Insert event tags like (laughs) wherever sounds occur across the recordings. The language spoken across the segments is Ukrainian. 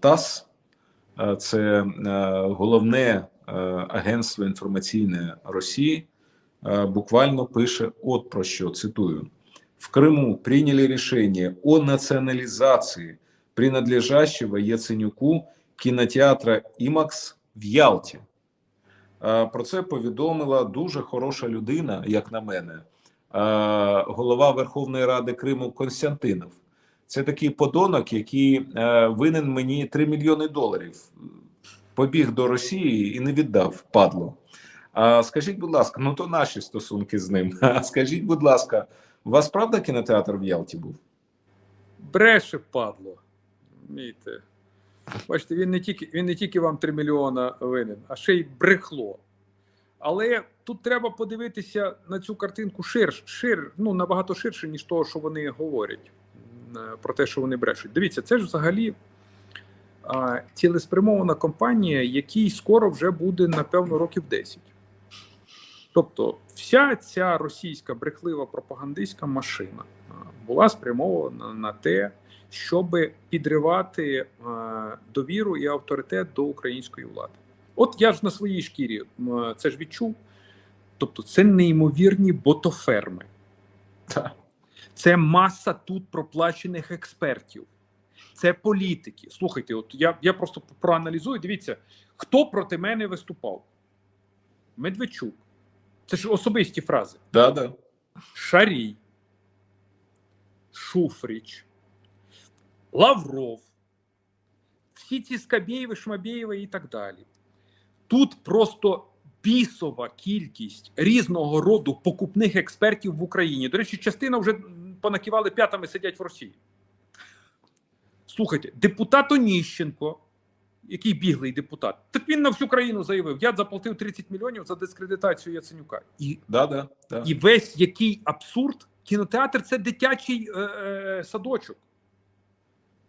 ТАСС, е, це е, головне е, агентство інформаційне Росії, буквально пише: от про що цитую: в Крыму приняли решение о национализации принадлежащего Яценюку кінотеатра «Імакс» в Ялті. Про це повідомила дуже хороша людина, як на мене, голова Верховної Ради Криму Константинов. Це такий подонок, який е, винен мені 3 мільйони доларів. Побіг до Росії і не віддав падло. А скажіть, будь ласка, ну то наші стосунки з ним. (laughs) А скажіть, будь ласка, у вас правда кінотеатр в Ялті був? Бреше падло. Розумієте? Бачите, він не тільки він не тільки вам 3 мільйона винен, а ще й брехло. Але тут треба подивитися на цю картинку ширше, шир, ну набагато ширше, ніж того, що вони говорять про те, що вони брешуть. Дивіться, це ж взагалі а, цілеспрямована компанія, якій скоро вже буде, напевно, років 10. Тобто, вся ця російська брехлива пропагандистська машина а, була спрямована на те, щоб підривати е, довіру і авторитет до української влади. От я ж на своїй шкірі це ж відчув. Тобто, це неймовірні ботоферми. Так. Це маса тут проплачених експертів, це політики. Слухайте, от я, я просто проаналізую. Дивіться, хто проти мене виступав? Медведчук. Це ж особисті фрази. Да, да. Шарій, Шуфріч, Лавров, всі ці Скабєєви, Шмабєєви і так далі. Тут просто бісова кількість різного роду покупних експертів в Україні. До речі, частина вже понакивали п'ятами сидять в Росії. Слухайте, депутат Оніщенко, який біглий депутат, так він на всю країну заявив: я заплатив 30 мільйонів за дискредитацію Яценюка. І Да, да, да. і весь який абсурд. Кінотеатр це дитячий е, е, садочок.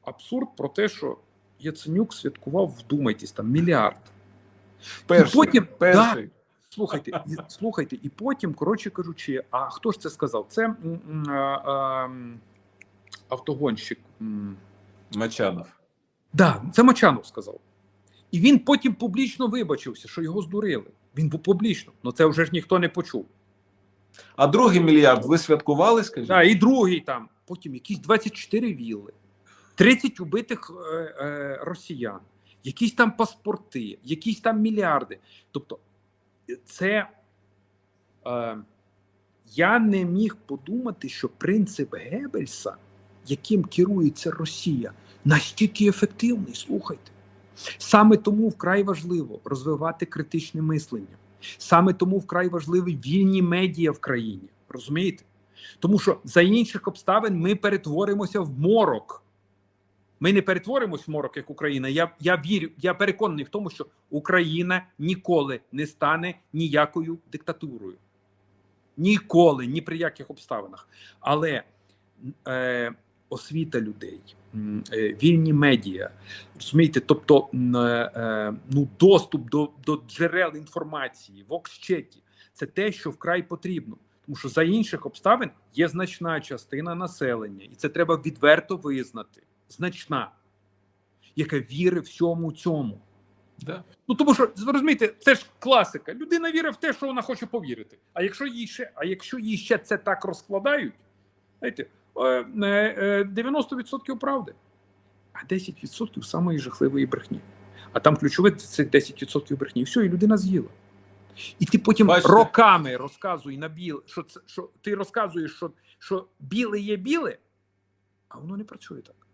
Абсурд про те, що Яценюк святкував, вдумайтесь, там мільярд. Перший, і потім, перший. Да, слухайте, і, слухайте, і потім, коротше кажучи, а хто ж це сказав? Це а, а, автогонщик. Мачанов. Да, це Мочанов сказав. І він потім публічно вибачився, що його здурили. Він був публічно, але це вже ж ніхто не почув. А другий мільярд ви святкували, скажіть? Да, і другий там, потім якісь 24 вілли, 30 убитих е, е, росіян, якісь там паспорти, якісь там мільярди. Тобто, це е, я не міг подумати, що принцип Геббельса, яким керується Росія, настільки ефективний. Слухайте. Саме тому вкрай важливо розвивати критичне мислення. Саме тому вкрай важливі вільні медіа в країні. Розумієте? Тому що за інших обставин ми перетворимося в морок. Ми не перетворимось в морок як Україна. Я, я вірю, я переконаний в тому, що Україна ніколи не стане ніякою диктатурою. Ніколи, ні при яких обставинах. Але е, освіта людей, е, вільні медіа, розумієте, тобто е, е, ну, доступ до, до джерел інформації, вокс-чеки це те, що вкрай потрібно. Тому що за інших обставин є значна частина населення, і це треба відверто визнати. Значна, яка вірить всьому цьому. Да. Ну тому що ви розумієте, це ж класика. Людина вірить в те, що вона хоче повірити. А якщо їй ще, а якщо їй ще це так розкладають, знаєте, е, е, е, 90% правди, а 10% самої жахливої брехні. А там ключове це 10% брехні. І все, і людина з'їла. І ти потім Бачите? роками розказуй на біл, що це що ти розказуєш, що, що біле є біле, а воно не працює так.